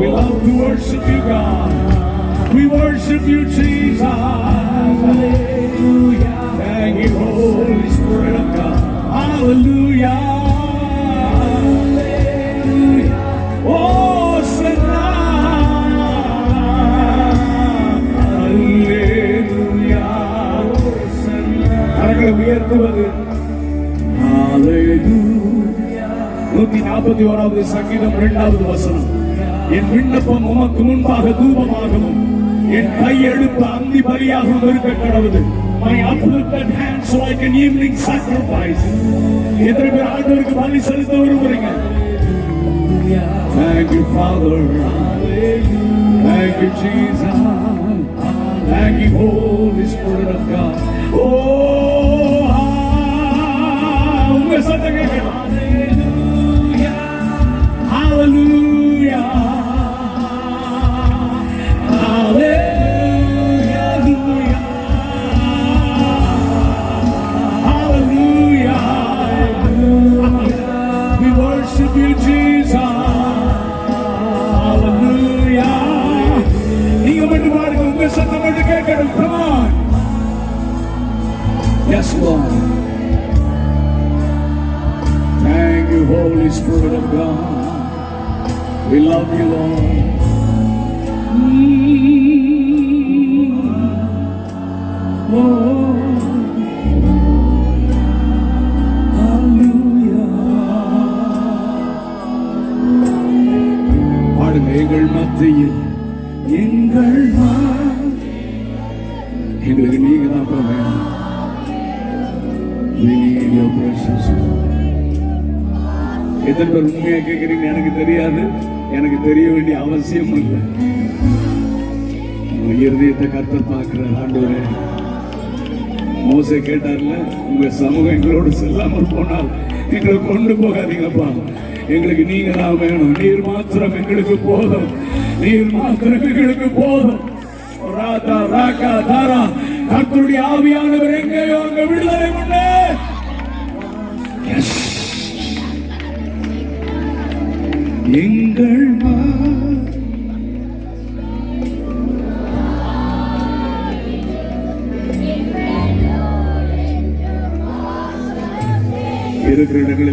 We love to worship you, God. We worship you, Jesus. Hallelujah. Thank you, Holy Spirit of God. Hallelujah. Hallelujah. Oh, Sana. Hallelujah. உயர்த்துவது நூத்தி நாற்பத்தி ஓராவது சங்கீதம் இரண்டாவது வசனம் என் விண்ணப்பம் உமக்கு முன்பாக தூபமாகவும் என் கையெழுப்பு அந்தி பலியாகவும் இருக்க கடவுது my uplifted hands like an evening sacrifice எத்தனை பேர் ஆண்டவருக்கு பலி செலுத்த விரும்புறீங்க Thank you, Father. Thank you, Jesus. Thank you, Holy Spirit of God. Oh, ah, பாருங்க உங்க சத்தம் மட்டும் கேட்கணும் come on yes Lord thank you Holy Spirit of God we love you Lord Mm. oh Hallelujah. எங்கள் மத்தியில் எங்கள் மா- எங்களுக்கு நீங்க தான் அப்பா வேணும். எத்தனை பேர் உண்மையா கேட்குறீங்க எனக்கு தெரியாது. எனக்கு தெரிய வேண்டிய அவசியம் இல்லை. இருதயத்தை கர்த்தர் பார்க்கிறார் ஆண்டவரே. மோச கேட்டார்ல உங்க சமூகம் எங்களோடு செல்லாமல் போனால் எங்களை கொண்டு போகாதீங்கப்பா. எங்களுக்கு நீங்க தான் வேணும். நீர் மாத்திரம் எங்களுக்கு போதும். நீர் மாத்திரம் எங்களுக்கு போதும். ராதா ராகா தாரா கர்த்தருடைய ஆவியானவர் எங்கேயோ அங்க விடுதலை உண்டு. எங்கள் இருக்கிற இடங்களில்